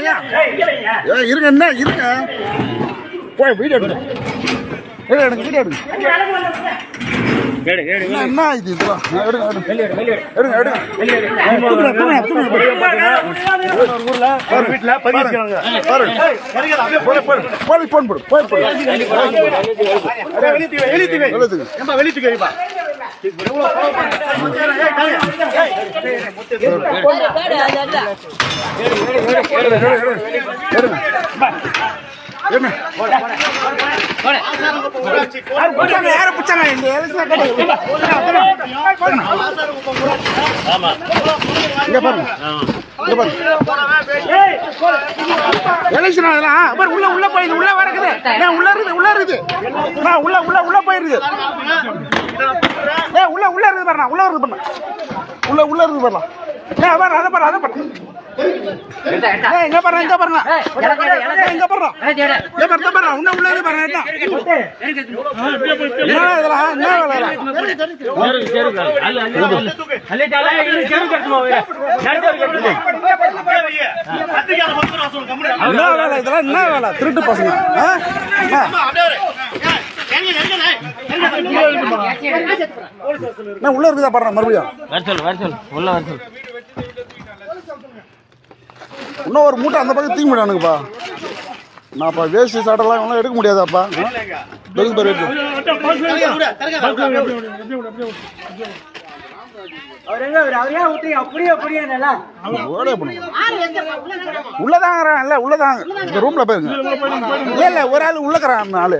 ஏ இருங்க என்ன இருங்க போய் வீடியோ எடுங்க வீடியோ எடுங்க வீடியோ எடுங்க என்ன இது வெளியே வெளியே வெளியே எலெக்ஷன் கிடையாது உள்ள உள்ள உள்ள வரக்குது ஏன் உள்ள இருக்குது உள்ள இருக்குது நான் உள்ள உள்ள உள்ள போயிருது உள்ள உள்ள இருக்குது பாருண்ணா உள்ள இருக்குது பண்ண உள்ள உள்ள இருக்குது பாருலாம் ஏ பாரு அதை பாரு அதை பாரு இங்க பாரு இங்க பாருங்க ஏய், இங்க பாரு ஏ பாரு பாரு உள்ள உள்ள இருக்குது பாருங்க என்ன என்ன இதெல்லாம். என்ன வேலை இதெல்லாம் என்ன வேலை? திருட்டு பசங்க. என்ன உள்ள இருக்குதா பாருங்க மறுபடியும். வர சொல்லு வர சொல்லு உள்ள வர சொல்லு. இன்னும் ஒரு மூட்டை அந்த பக்கம் தூக்கி முடியானுங்கப்பா நான்ப்பா வேஷ்டி சட்டெல்லாம் இவங்களாம் எடுக்க முடியாதாப்பா? பெருக்கு பேர் எடுத்து தரகா விடு, தரகா விடு. ஓடே பண்ணுங்க. உள்ளதாங்க இல்ல உள்ளதாங்க இந்த ரூம்ல போயிருங்க. இல்ல இல்ல ஒரு ஆள் உள்ளக்கறான் ஆளு.